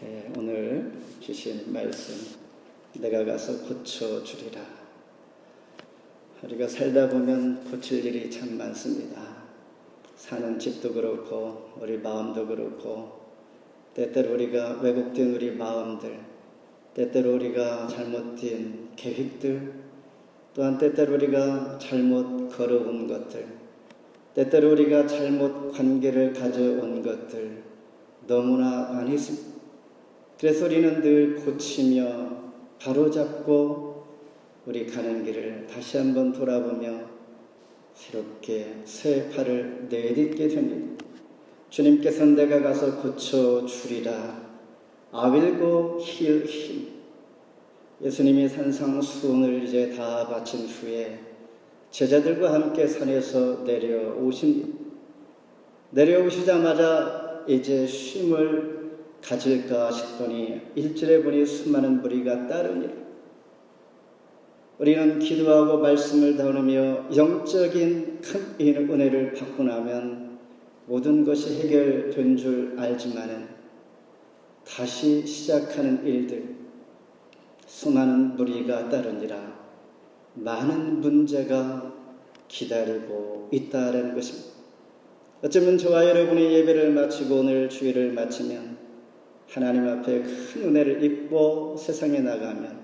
예, 오늘 주신 말씀 내가 가서 고쳐 주리라. 우리가 살다 보면 고칠 일이 참 많습니다. 사는 집도 그렇고 우리 마음도 그렇고 때때로 우리가 왜곡된 우리 마음들 때때로 우리가 잘못된 계획들 또한 때때로 우리가 잘못 걸어온 것들 때때로 우리가 잘못 관계를 가져온 것들 너무나 많이 있습니다. 그래서 우리는 늘 고치며 바로잡고 우리 가는 길을 다시 한번 돌아보며 새롭게 새 팔을 내딛게 됩니다. 주님께서 내가 가서 고쳐 주리라. 아윌고 힐 힘. 예수님이 산상수훈을 이제 다 바친 후에 제자들과 함께 산에서 내려오십니다. 내려오시자마자 이제 쉼을 가질까 싶더니 일절에 보니 수많은 무리가 따르니라. 우리는 기도하고 말씀을 나누며 영적인 큰 은혜를 받고 나면 모든 것이 해결된 줄 알지만은 다시 시작하는 일들, 수많은 무리가 따르니라. 많은 문제가 기다리고 있다라는 것입니다. 어쩌면 저와 여러분이 예배를 마치고 오늘 주일을 마치면 하나님 앞에 큰 은혜를 입고 세상에 나가면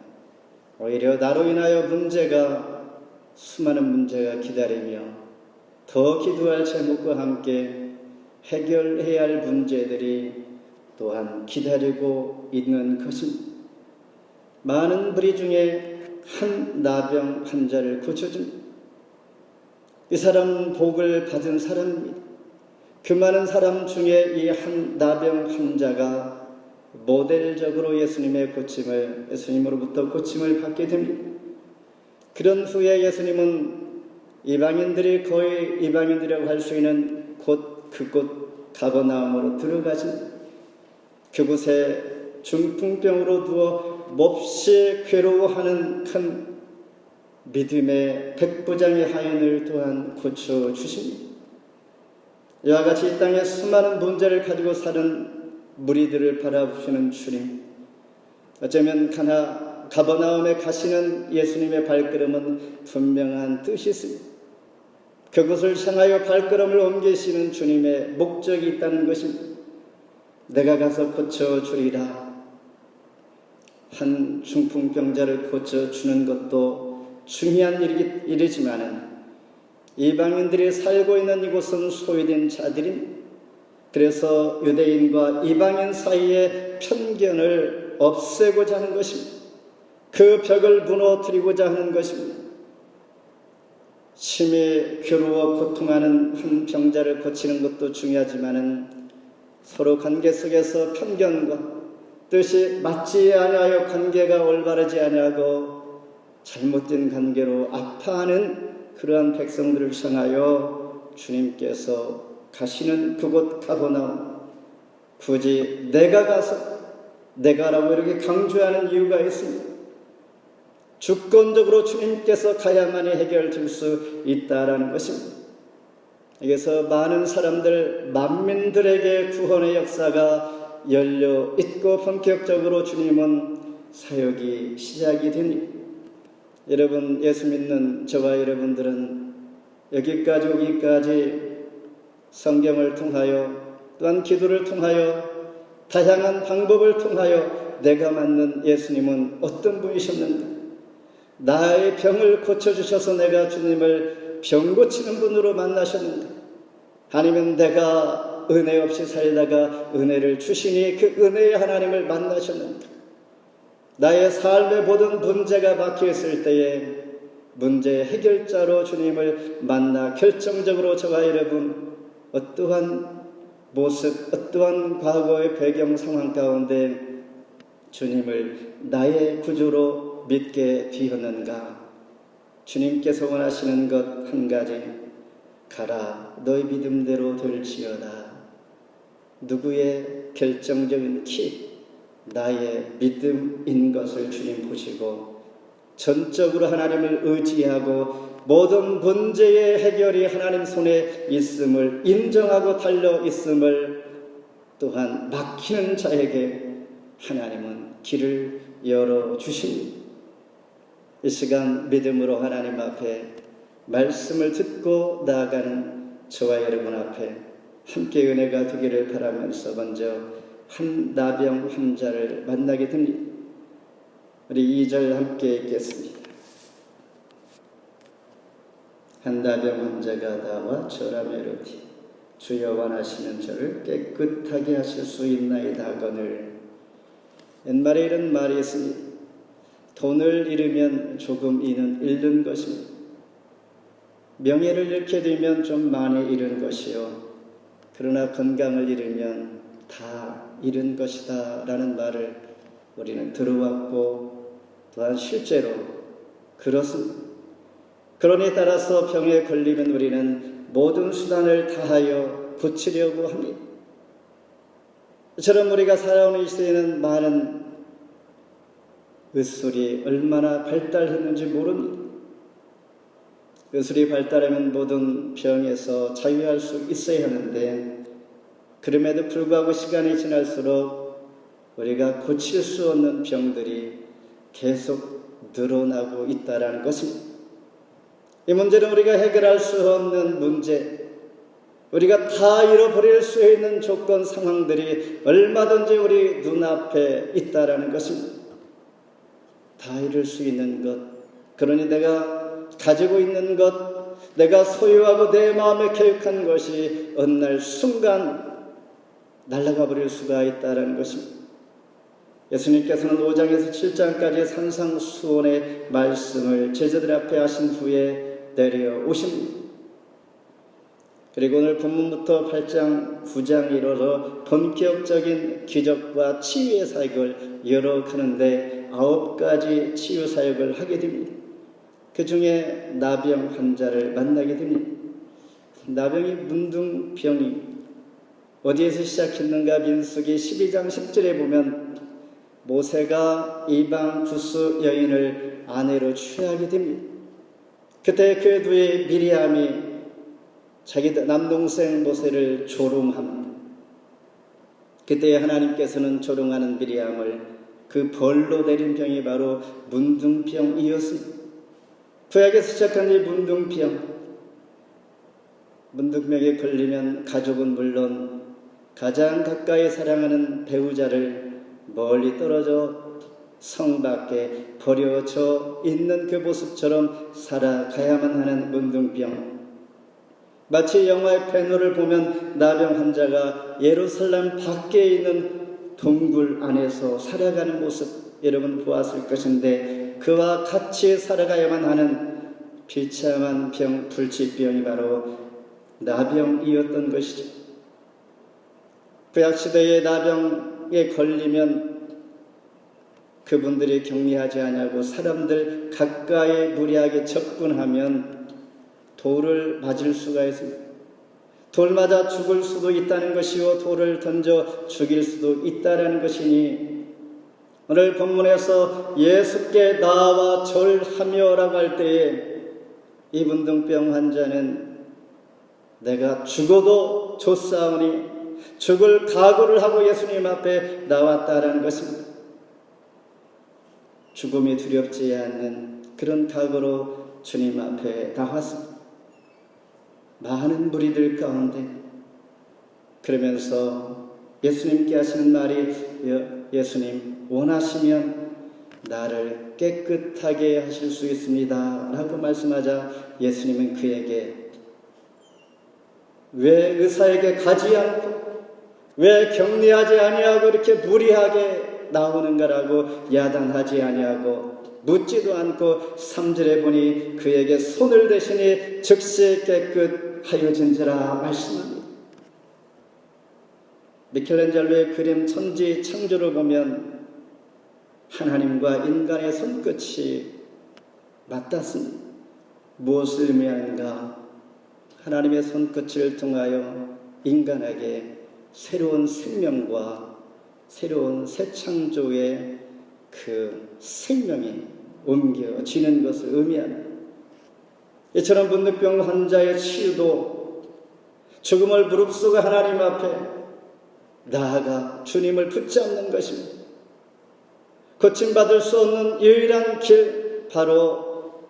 오히려 나로 인하여 문제가 수많은 문제가 기다리며 더 기도할 제목과 함께 해결해야 할 문제들이 또한 기다리고 있는 것입니다. 많은 무리 중에 한 나병 환자를 고쳐줍니다. 이 사람은 복을 받은 사람입니다. 그 많은 사람 중에 이 한 나병 환자가 모델적으로 예수님의 고침을 예수님으로부터 고침을 받게 됩니다. 그런 후에 예수님은 이방인들이 거의 이방인들이라고 할 수 있는 곳 그곳 가버나움으로 들어가신 그곳에 중풍병으로 누워 몹시 괴로워하는 큰 믿음의 백부장의 하인을 또한 고쳐 주십니다. 이와 같이 이 땅에 수많은 문제를 가지고 사는 무리들을 바라보시는 주님. 어쩌면 가나 가버나움에 가시는 예수님의 발걸음은 분명한 뜻이 있습니다. 그곳을 향하여 발걸음을 옮기시는 주님의 목적이 있다는 것입니다. 내가 가서 고쳐 주리라. 한 중풍병자를 고쳐 주는 것도 중요한 일이지만은 이방인들이 살고 있는 이곳은 소외된 자들입니다. 그래서 유대인과 이방인 사이의 편견을 없애고자 하는 것입니다. 그 벽을 무너뜨리고자 하는 것입니다. 심히 괴로워 고통하는 한 병자를 고치는 것도 중요하지만은 서로 관계 속에서 편견과 뜻이 맞지 아니하여 관계가 올바르지 아니하고 잘못된 관계로 아파하는 그러한 백성들을 향하여 주님께서 가시는 그곳 가보나움 굳이 내가 가서 내가라고 이렇게 강조하는 이유가 있습니다. 주권적으로 주님께서 가야만이 해결될 수 있다라는 것입니다. 여기서 많은 사람들, 만민들에게 구원의 역사가 열려 있고 본격적으로 주님은 사역이 시작이 됩니다. 여러분, 예수 믿는 저와 여러분들은 여기까지 오기까지 성경을 통하여 또한 기도를 통하여 다양한 방법을 통하여 내가 맞는 예수님은 어떤 분이셨는가? 나의 병을 고쳐주셔서 내가 주님을 병 고치는 분으로 만나셨는가? 아니면 내가 은혜 없이 살다가 은혜를 주시니 그 은혜의 하나님을 만나셨는가? 나의 삶의 모든 문제가 막혀있을 때에 문제 해결자로 주님을 만나 결정적으로 저와 여러분 어떠한 모습, 어떠한 과거의 배경 상황 가운데 주님을 나의 구주로 믿게 되었는가? 주님께서 원하시는 것 한 가지, 가라, 너의 믿음대로 될지어다. 누구의 결정적인 키, 나의 믿음인 것을 주님 보시고 전적으로 하나님을 의지하고 모든 문제의 해결이 하나님 손에 있음을 인정하고 달려 있음을 또한 막히는 자에게 하나님은 길을 열어 주십니다. 이 시간 믿음으로 하나님 앞에 말씀을 듣고 나아가는 저와 여러분 앞에 함께 은혜가 되기를 바라면서 먼저 한 나병 환자를 만나게 됩니다. 우리 2절 함께 읽겠습니다. 한 나병 환자가 나와 저라며 이르되 주여 원하시는 저를 깨끗하게 하실 수 있나이다거늘 옛말에 이런 말이 있습니다. 돈을 잃으면 조금 이는 잃는 것입니다. 명예를 잃게 되면 좀 많이 잃은 것이요. 그러나 건강을 잃으면 다 잃은 것이다 라는 말을 우리는 들어왔고 또한 실제로 그렇습니다. 그러니 따라서 병에 걸리면 우리는 모든 수단을 다하여 고치려고 합니다. 저런 우리가 살아오는 이 시대에는 많은 의술이 얼마나 발달했는지 모릅니다. 의술이 발달하면 모든 병에서 자유할 수 있어야 하는데 그럼에도 불구하고 시간이 지날수록 우리가 고칠 수 없는 병들이 계속 늘어나고 있다라는 것입니다. 이 문제는 우리가 해결할 수 없는 문제, 우리가 다 잃어버릴 수 있는 조건 상황들이 얼마든지 우리 눈앞에 있다라는 것입니다. 다 잃을 수 있는 것, 그러니 내가 가지고 있는 것, 내가 소유하고 내 마음에 계획한 것이 어느 날 순간 날아가 버릴 수가 있다라는 것입니다. 예수님께서는 5장에서 7장까지의 산상수원의 말씀을 제자들 앞에 하신 후에 내려 오십니다. 그리고 오늘 본문부터 8장, 9장 이뤄서 본격적인 기적과 치유의 사역을 열어가는데 아홉 가지 치유 사역을 하게 됩니다. 그 중에 나병 환자를 만나게 됩니다. 나병이 문둥병이 어디에서 시작했는가 민수기 12장 10절에 보면 모세가 이방 구스 여인을 아내로 취하게 됩니다. 그때 그 뒤에 미리암이 자기 남동생 모세를 조롱합니다. 그때 하나님께서는 조롱하는 미리암을 그 벌로 내린 병이 바로 문둥병이었습니다. 구약에서 시작한 이 문둥병, 문둥병에 걸리면 가족은 물론 가장 가까이 사랑하는 배우자를 멀리 떨어져 성 밖에 버려져 있는 그 모습처럼 살아가야만 하는 문둥병. 마치 영화의 배너를 보면 나병 환자가 예루살렘 밖에 있는 동굴 안에서 살아가는 모습 여러분 보았을 것인데 그와 같이 살아가야만 하는 비참한 병, 불치병이 바로 나병이었던 것이죠. 구약시대의 나병에 걸리면 그분들이 격리하지 않냐고 사람들 가까이 무리하게 접근하면 돌을 맞을 수가 있습니다. 돌 맞아 죽을 수도 있다는 것이요 돌을 던져 죽일 수도 있다라는 것이니 오늘 본문에서 예수께 나와 절하며라고 할 때에 이 분등병 환자는 내가 죽어도 좋사오니 죽을 각오를 하고 예수님 앞에 나왔다라는 것입니다. 죽음이 두렵지 않는 그런 각오로 주님 앞에 나왔습니다. 많은 무리들 가운데 그러면서 예수님께 하시는 말이 예수님 원하시면 나를 깨끗하게 하실 수 있습니다. 라고 말씀하자 예수님은 그에게 왜 의사에게 가지 않고 왜 격리하지 아니하고 이렇게 무리하게 나오는가라고 야단하지 아니하고 묻지도 않고 3절에 보니 그에게 손을 대시니 즉시 깨끗하여진지라 말씀합니다. 미켈란젤로의 그림 천지 창조를 보면 하나님과 인간의 손끝이 맞닿습니다. 무엇을 의미하는가? 하나님의 손끝을 통하여 인간에게 새로운 생명과 새로운 새 창조의 그 생명이 옮겨지는 것을 의미합니다. 이처럼 분노병 환자의 치유도 죽음을 무릅쓰고 하나님 앞에 나아가 주님을 붙잡는 것입니다. 고침받을 수 없는 유일한 길 바로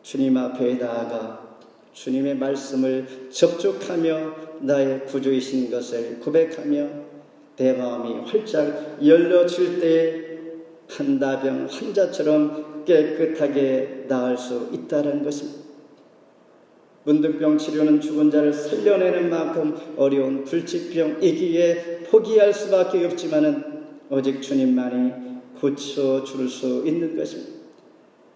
주님 앞에 나아가 주님의 말씀을 접촉하며 나의 구주이신 것을 고백하며 내 마음이 활짝 열려질 때에 한다병 환자처럼 깨끗하게 나을 수 있다는 것입니다. 문둥병 치료는 죽은 자를 살려내는 만큼 어려운 불치병이기에 포기할 수밖에 없지만은 오직 주님만이 고쳐 줄 수 있는 것입니다.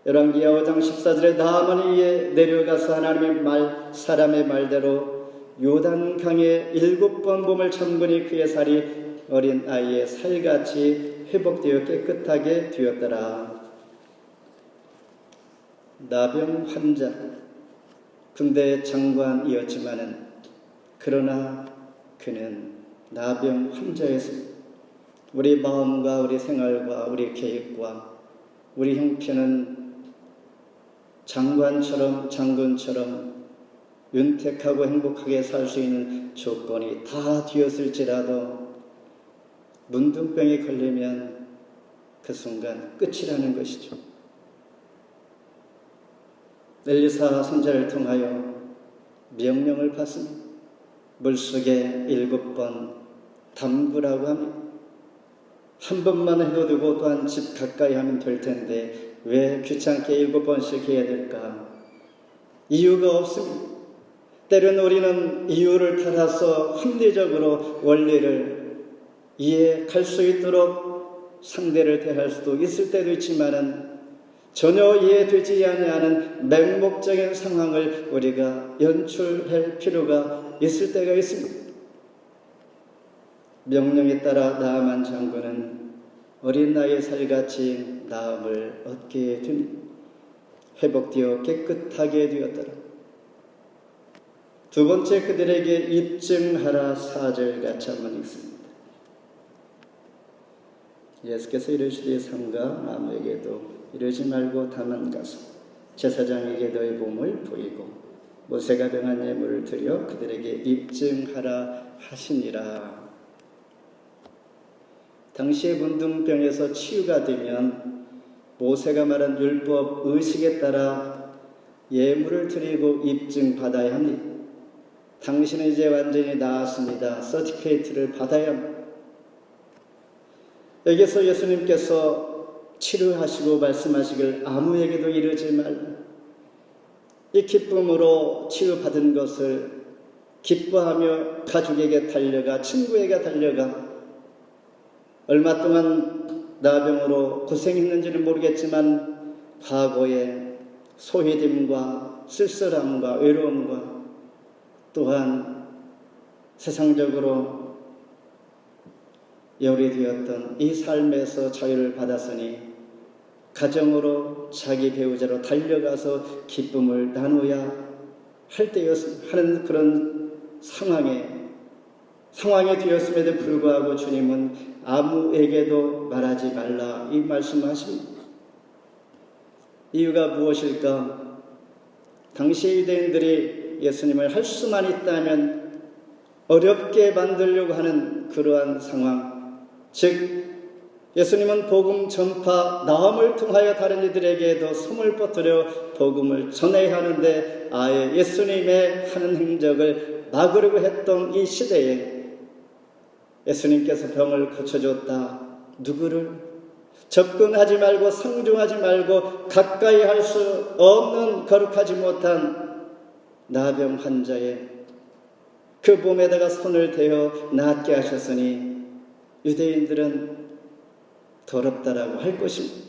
열왕기야 5장 14절에 나만이 위에 내려가서 하나님의 말 사람의 말대로 요단강에 일곱 번 몸을 잠그니 그의 살이 어린 아이의 살같이 회복되어 깨끗하게 되었더라. 나병 환자 군대 장관이었지만은 그러나 그는 나병 환자였습니다. 우리 마음과 우리 생활과 우리 계획과 우리 형편은 장관처럼 장군처럼 윤택하고 행복하게 살 수 있는 조건이 다 되었을지라도 문둥병에 걸리면 그 순간 끝이라는 것이죠. 엘리사 선자를 통하여 명령을 받습니다. 물속에 일곱 번 담그라고 합니다. 한 번만 해도 되고 또한 집 가까이 하면 될 텐데 왜 귀찮게 일곱 번씩 해야 될까? 이유가 없습니다. 때론 우리는 이유를 따라서 합리적으로 원리를 이해할 수 있도록 상대를 대할 수도 있을 때도 있지만은 전혀 이해되지 아니하는 맹목적인 상황을 우리가 연출할 필요가 있을 때가 있습니다. 명령에 따라 나아만 장군은 어린 나이에 살같이 나음을 얻게 됩니다. 회복되어 깨끗하게 되었더라. 두 번째 그들에게 입증하라 사절 같이 한번 읽습니다. 예수께서 이르시되 삼가 아무에게도 이러지 말고 다만 가서 제사장에게 너의 몸을 보이고 모세가 병한 예물을 드려 그들에게 입증하라 하시니라. 당시의 문둥병에서 치유가 되면 모세가 말한 율법 의식에 따라 예물을 드리고 입증 받아야 합니다. 당신은 이제 완전히 나았습니다. 서티피케이트를 받아야 합니다. 여기서 예수님께서 치료하시고 말씀하시길 아무에게도 이르지 말라. 이 기쁨으로 치유받은 것을 기뻐하며 가족에게 달려가 친구에게 달려가 얼마 동안 나병으로 고생했는지는 모르겠지만 과거의 소외됨과 쓸쓸함과 외로움과 또한 세상적으로 열이되었던 이 삶에서 자유를 받았으니 가정으로 자기 배우자로 달려가서 기쁨을 나누어야 할 때였 하는 그런 상황에 상황이 되었음에도 불구하고 주님은 아무에게도 말하지 말라 이 말씀하십니다. 이유가 무엇일까? 당시 유대인들이 예수님을 할 수만 있다면 어렵게 만들려고 하는 그러한 상황, 즉 예수님은 복음 전파 나음을 통하여 다른 이들에게도 손을 뻗들여 복음을 전해야 하는데 아예 예수님의 하는 행적을 막으려고 했던 이 시대에 예수님께서 병을 고쳐줬다. 누구를? 접근하지 말고 상중하지 말고 가까이 할 수 없는 거룩하지 못한 나병 환자의 그 몸에다가 손을 대어 낫게 하셨으니 유대인들은 더럽다라고 할 것입니다.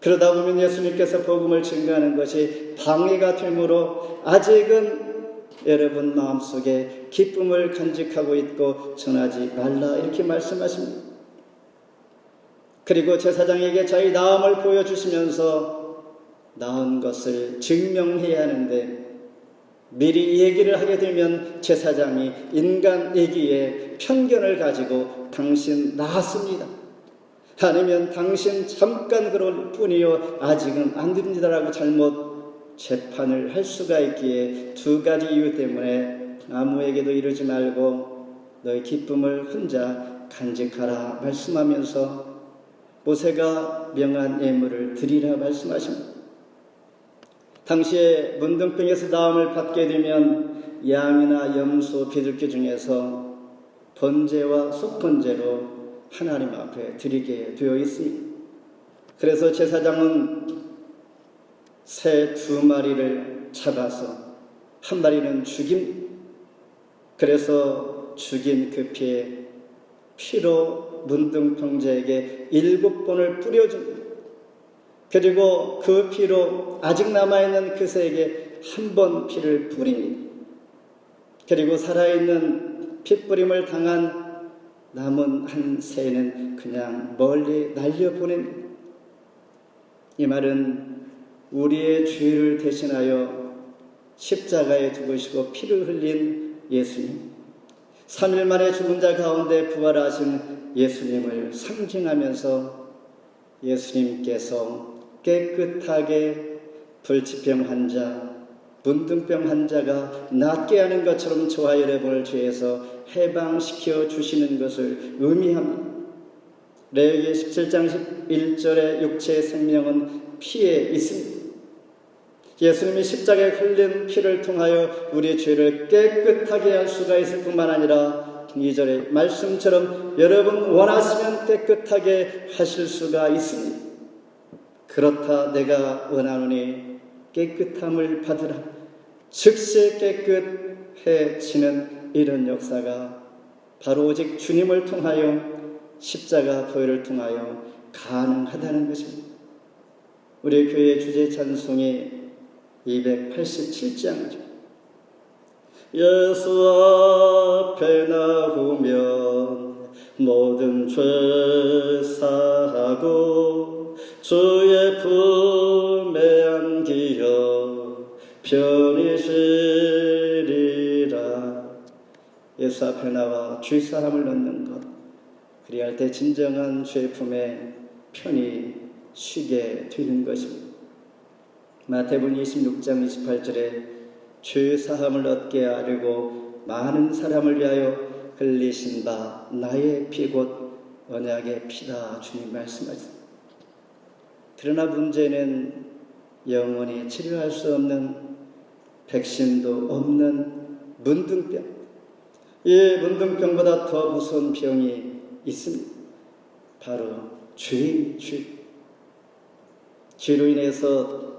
그러다 보면 예수님께서 복음을 증가하는 것이 방해가 되므로 아직은 여러분 마음속에 기쁨을 간직하고 있고 전하지 말라 이렇게 말씀하십니다. 그리고 제사장에게 자기 나음을 보여주시면서 나은 것을 증명해야 하는데 미리 얘기를 하게 되면 제사장이 인간 얘기에 편견을 가지고 당신 나았습니다. 아니면 당신 잠깐 그럴 뿐이요 아직은 안 됩니다라고 잘못 재판을 할 수가 있기에 두 가지 이유 때문에 아무에게도 이르지 말고 너의 기쁨을 혼자 간직하라 말씀하면서 모세가 명한 예물을 드리라 말씀하십니다. 당시에 문둥병에서 나음을 받게 되면 양이나 염소, 비둘기 중에서 번제와 속번제로 하나님 앞에 드리게 되어 있습니다. 그래서 제사장은 새 두 마리를 잡아서 한 마리는 죽임. 그래서 죽인 그 피에 피로 문둥병제에게 일곱 번을 뿌려줍니다. 그리고 그 피로 아직 남아있는 그 새에게 한 번 피를 뿌립니다. 그리고 살아있는 핏뿌림을 당한 남은 한 새는 그냥 멀리 날려보냅니다. 이 말은 우리의 죄를 대신하여 십자가에 죽으시고 피를 흘린 예수님, 3일 만에 죽은 자 가운데 부활하신 예수님을 상징하면서 예수님께서 깨끗하게 불치병 환자, 문둥병 환자가 낫게 하는 것처럼 저와 여러분을 죄에서 해방시켜 주시는 것을 의미합니다. 레위기 17장 11절의 육체의 생명은 피에 있습니다. 예수님이 십자가에 흘린 피를 통하여 우리의 죄를 깨끗하게 할 수가 있을 뿐만 아니라 이절의 말씀처럼 여러분 원하시면 깨끗하게 하실 수가 있습니다. 그렇다 내가 원하노니 깨끗함을 받으라. 즉시 깨끗해지는 이런 역사가 바로 오직 주님을 통하여 십자가 보혈을 통하여 가능하다는 것입니다. 우리 교회 주제 찬송이 287장이죠. 예수 앞에 나오면 모든 죄 사하고 주 죄 사함을 넣는 것 그리할 때 진정한 죄 품에 편히 쉬게 되는 것입니다. 마태복음 26장 28절에 죄 사함을 얻게 하려고 많은 사람을 위하여 흘리신 바 나의 피곧 언약의 피다 주님 말씀하셨습니다. 그러나 문제는 영원히 치료할 수 없는 백신도 없는 문둥병. 이 문둥병보다 더 무서운 병이 있습니다. 바로 죄, 죄. 죄로 인해서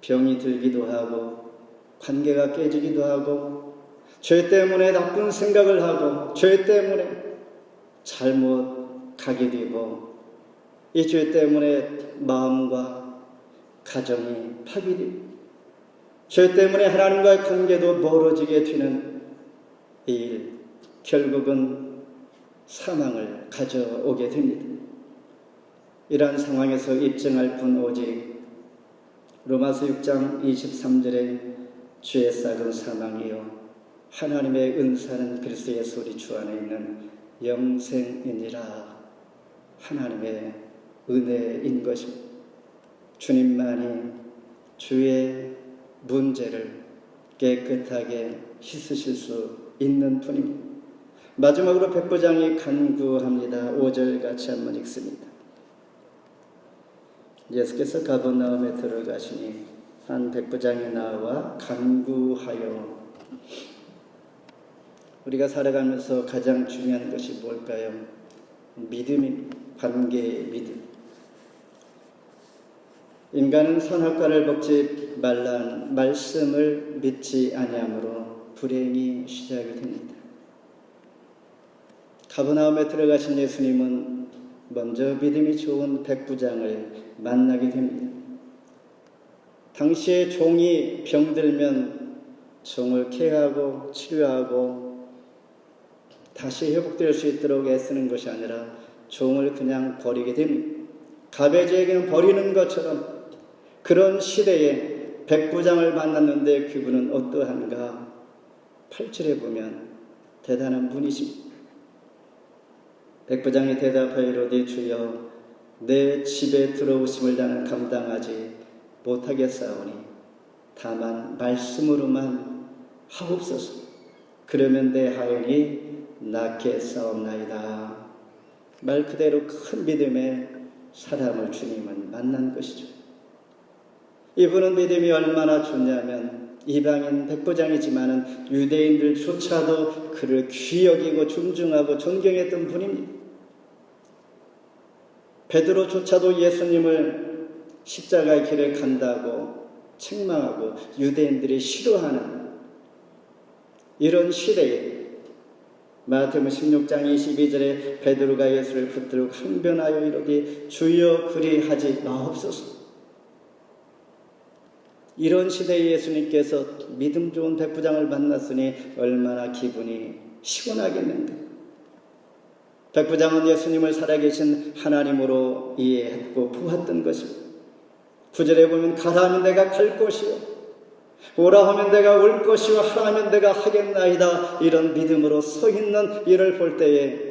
병이 들기도 하고 관계가 깨지기도 하고 죄 때문에 나쁜 생각을 하고 죄 때문에 잘못 가게 되고 이 죄 때문에 마음과 가정이 파괴되고 죄 때문에 하나님과의 관계도 멀어지게 되는 이 일, 결국은 사망을 가져오게 됩니다. 이러한 상황에서 입증할 뿐 오직 로마서 6장 23절에 죄의 싹은 사망이요 하나님의 은사는 그리스도 예수 우리 주 안에 있는 영생이니라 하나님의 은혜인 것입니다. 주님만이 주의 문제를 깨끗하게 씻으실 수 있는 분입니다. 마지막으로 백부장이 간구합니다. 5절 같이 한번 읽습니다. 예수께서 가버나움에 들어가시니 한 백부장이 나와 간구하여 우리가 살아가면서 가장 중요한 것이 뭘까요? 믿음이 관계의 믿음. 인간은 선악과를 먹지 말라는 말씀을 믿지 아니하므로 불행이 시작이 됩니다. 가버나움에 들어가신 예수님은 먼저 믿음이 좋은 백부장을 만나게 됩니다. 당시에 종이 병들면 종을 케어하고 치료하고 다시 회복될 수 있도록 애쓰는 것이 아니라 종을 그냥 버리게 됩니다. 가베지에게는 버리는 것처럼 그런 시대에 백부장을 만났는데 그분은 어떠한가? 8절에 보면 대단한 분이십니다. 백부장이 대답하여 이르되 주여 내 집에 들어오심을 나는 감당하지 못하겠사오니 다만 말씀으로만 하옵소서 그러면 내 하연이 낫게 싸움나이다 말 그대로 큰 믿음의 사람을 주님은 만난 것이죠. 이분은 믿음이 얼마나 좋냐면 이방인 백부장이지만은 유대인들조차도 그를 귀히 여기고 존중하고 존경했던 분입니다. 베드로조차도 예수님을 십자가의 길을 간다고 책망하고 유대인들이 싫어하는 이런 시대에 마태복음 16장 22절에 베드로가 예수를 붙들고 항변하여 이르되 주여 그리하지 마옵소서. 이런 시대에 예수님께서 믿음 좋은 백부장을 만났으니 얼마나 기분이 시원하겠는가. 백부장은 예수님을 살아계신 하나님으로 이해했고 보았던 것입니다. 구절에 보면 가라 하면 내가 갈 것이요. 오라 하면 내가 올 것이요 하라면 내가 하겠나이다 이런 믿음으로 서 있는 이를 볼 때에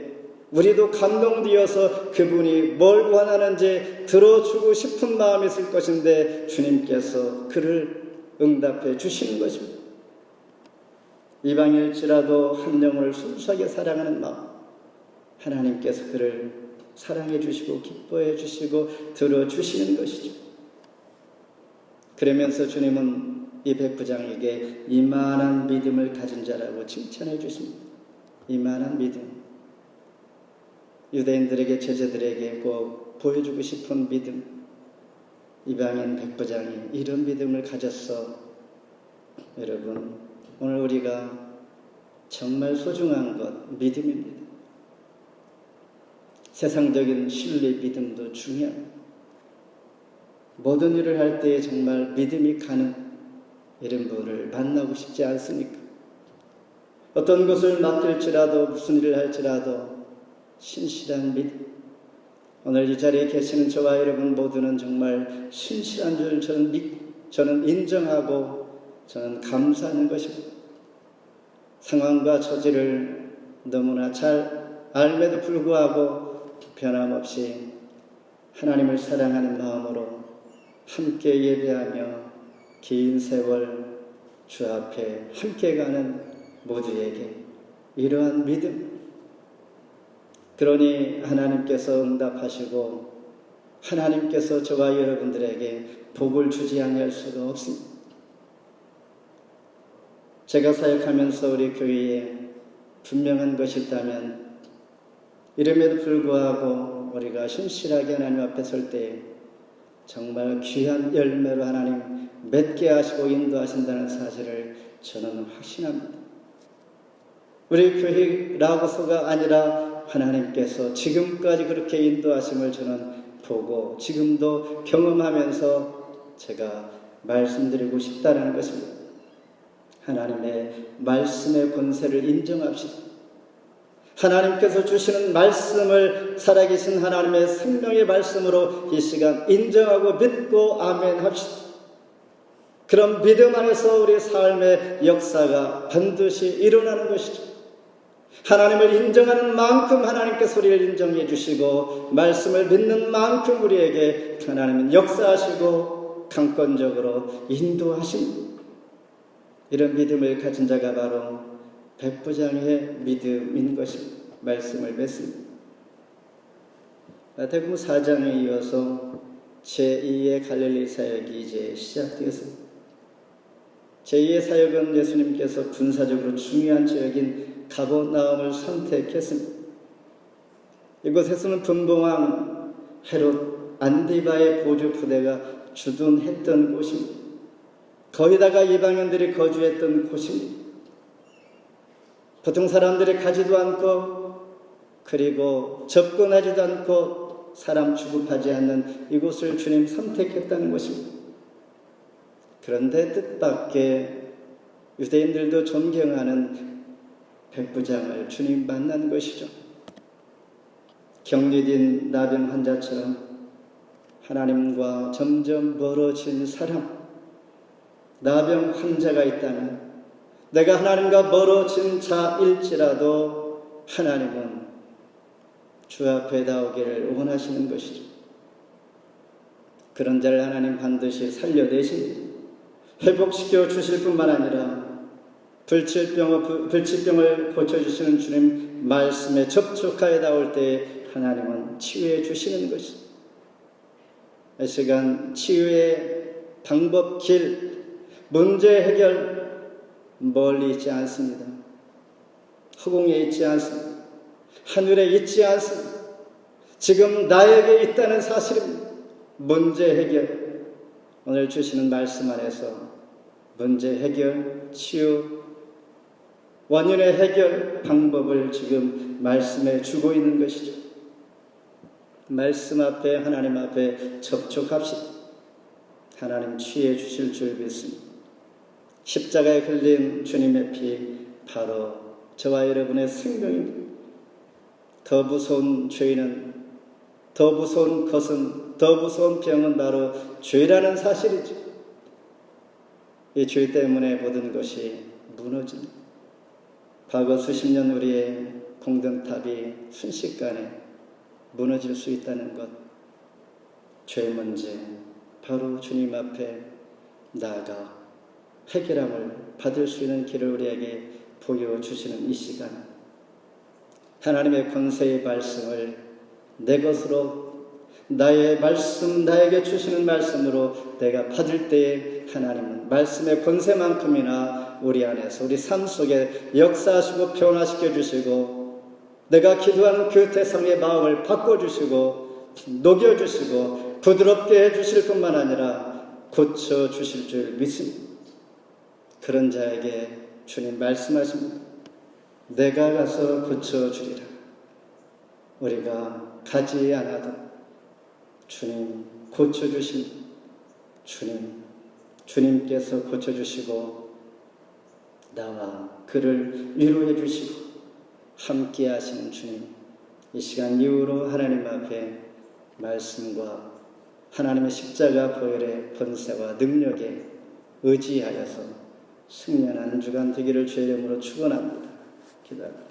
우리도 감동되어서 그분이 뭘 원하는지 들어주고 싶은 마음이 있을 것인데 주님께서 그를 응답해 주시는 것입니다. 이방일지라도 한 영혼을 순수하게 사랑하는 마음 하나님께서 그를 사랑해 주시고 기뻐해 주시고 들어 주시는 것이죠. 그러면서 주님은 이 백부장에게 이만한 믿음을 가진 자라고 칭찬해 주십니다. 이만한 믿음. 유대인들에게 제자들에게 꼭 보여주고 싶은 믿음. 이방인 백부장이 이런 믿음을 가졌어. 여러분, 오늘 우리가 정말 소중한 것 믿음입니다. 세상적인 신뢰 믿음도 중요합니다. 모든 일을 할 때에 정말 믿음이 가는 이런 분을 만나고 싶지 않습니까? 어떤 것을 맡길지라도 무슨 일을 할지라도 신실한 믿음. 오늘 이 자리에 계시는 저와 여러분 모두는 정말 신실한 줄 저는 믿, 저는 인정하고 저는 감사하는 것입니다. 상황과 처지를 너무나 잘 알매도 불구하고 변함없이 하나님을 사랑하는 마음으로 함께 예배하며 긴 세월 주 앞에 함께 가는 모두에게 이러한 믿음 그러니 하나님께서 응답하시고 하나님께서 저와 여러분들에게 복을 주지 아니할 수가 없습니다. 제가 사역하면서 우리 교회에 분명한 것이 있다면 이름에도 불구하고 우리가 신실하게 하나님 앞에 설때 정말 귀한 열매로 하나님 맺게 하시고 인도하신다는 사실을 저는 확신합니다. 우리 교회 라고서가 아니라 하나님께서 지금까지 그렇게 인도하심을 저는 보고 지금도 경험하면서 제가 말씀드리고 싶다라는 것입니다. 하나님의 말씀의 권세를 인정합시다. 하나님께서 주시는 말씀을 살아계신 하나님의 생명의 말씀으로 이 시간 인정하고 믿고 아멘 합시다. 그런 믿음 안에서 우리 삶의 역사가 반드시 일어나는 것이죠. 하나님을 인정하는 만큼 하나님께서 우리를 인정해 주시고 말씀을 믿는 만큼 우리에게 하나님은 역사하시고 강권적으로 인도하십니다. 이런 믿음을 가진 자가 바로 백부장의 믿음인 것입니다. 말씀을 맺습니다. 마태복음 4장에 이어서 제2의 갈릴리 사역이 이제 시작되었습니다. 제2의 사역은 예수님께서 군사적으로 중요한 지역인 가보나움을 선택했습니다. 이곳에서는 분봉왕 헤롯 안디바의 보조 부대가 주둔했던 곳입니다. 거기다가 이방인들이 거주했던 곳입니다. 보통 사람들이 가지도 않고 그리고 접근하지도 않고 사람 취급하지 않는 이곳을 주님 선택했다는 것입니다. 그런데 뜻밖의 유대인들도 존경하는 백부장을 주님 만난 것이죠. 격리된 나병 환자처럼 하나님과 점점 멀어진 사람, 나병 환자가 있다면 내가 하나님과 멀어진 자일지라도 하나님은 주 앞에 나오기를 원하시는 것이죠. 그런 자를 하나님 반드시 살려내십니다. 회복시켜 주실 뿐만 아니라 불치병, 불치병을 고쳐주시는 주님 말씀에 접촉하여 나올 때 하나님은 치유해 주시는 것이죠. 이 시간 치유의 방법 길, 문제 해결 멀리 있지 않습니다. 허공에 있지 않습니다. 하늘에 있지 않습니다. 지금 나에게 있다는 사실입니다. 문제 해결. 오늘 주시는 말씀 안에서 문제 해결, 치유, 원인의 해결 방법을 지금 말씀해 주고 있는 것이죠. 말씀 앞에 하나님 앞에 접촉합시다. 하나님 취해 주실 줄 믿습니다. 십자가에 흘린 주님의 피 바로 저와 여러분의 생명입니다. 더 무서운 죄는 더 무서운 것은 더 무서운 병은 바로 죄라는 사실이죠. 이 죄 때문에 모든 것이 무너집니다. 과거 수십 년 우리의 공동탑이 순식간에 무너질 수 있다는 것, 죄 문제, 바로 주님 앞에 나아가 해결함을 받을 수 있는 길을 우리에게 보여주시는 이 시간, 하나님의 권세의 말씀을 내 것으로 나의 말씀, 나에게 주시는 말씀으로 내가 받을 때에 하나님은 말씀의 권세만큼이나 우리 안에서 우리 삶 속에 역사하시고 변화시켜 주시고 내가 기도하는 그 대상의 마음을 바꿔 주시고 녹여 주시고 부드럽게 해 주실 뿐만 아니라 고쳐 주실 줄 믿습니다. 그런 자에게 주님 말씀하십니다. 내가 가서 고쳐주리라. 우리가 가지 않아도 주님 고쳐주신 주님 주님께서 고쳐주시고 나와 그를 위로해 주시고 함께 하시는 주님 이 시간 이후로 하나님 앞에 말씀과 하나님의 십자가 보혈의 권세와 능력에 의지하여서 승리하는 주간 되기를 주의 이름으로 축원합니다. 기도합니다.